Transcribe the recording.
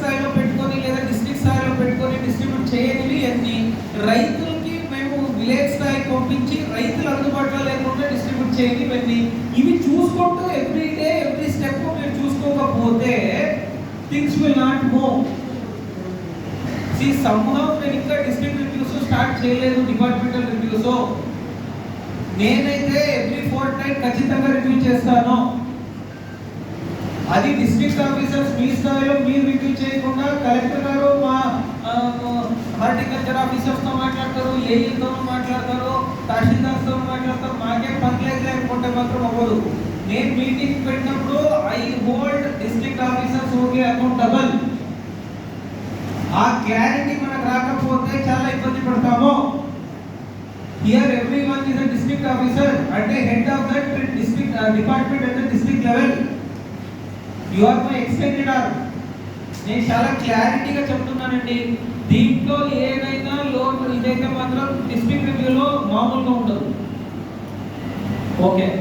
స్థాయిలో పెట్టుకొని లేదా డిస్ట్రిక్ట్ స్థాయిలో పెట్టుకొని డిస్ట్రిబ్యూట్ చేయనివి అన్ని రైతులకి మేము విలేజ్ స్థాయికి పంపించి రైతులు అందుబాటులో లేకుండా డిస్ట్రిబ్యూట్ చేయనివి ఎన్ని ఇవి చూసుకుంటూ ఎవ్రీ డే ఎవ్రీ స్టెప్ మీరు చూసుకోకపోతే థింగ్స్ విల్ నాట్ మూవ్ సి సంభవం నేను ఇంకా డిస్ట్రిక్ట్ రివ్యూస్ స్టార్ట్ చేయలేదు డిపార్ట్మెంటల్ రివ్యూస్ నేనైతే ఎవ్రీ ఫోర్ టైం ఖచ్చితంగా రివ్యూ చేస్తాను. అది డిస్ట్రిక్ట్ ఆఫీసర్స్ మీ స్థాయిలో మీరు రివ్యూ చేయకుండా ఆఫీసర్స్తో తో మాట్లాడతారు ఏఈతో మాట్లాడతారు తహసీల్దార్తో తో మాట్లాడతారు మాకే పర్లేదు లేకపోతే మాత్రం అవ్వదు. నేను మీటింగ్ పెట్టినప్పుడు I hold district officers okay accountable ఆ క్లారిటీ మనకు రాకపోతే చాలా ఇబ్బంది పడతాము. Here everyone is district officer అంటే head of that district department అంటే district level you are my extended arm నేను చాలా క్లారిటీగా చెప్తున్నానండి. దీంట్లో ఏ లోన్ ఇదైతే మాత్రం డిస్ట్రిక్ట్ రివ్యూలో మామూలుగా ఉండదు. ఓకే.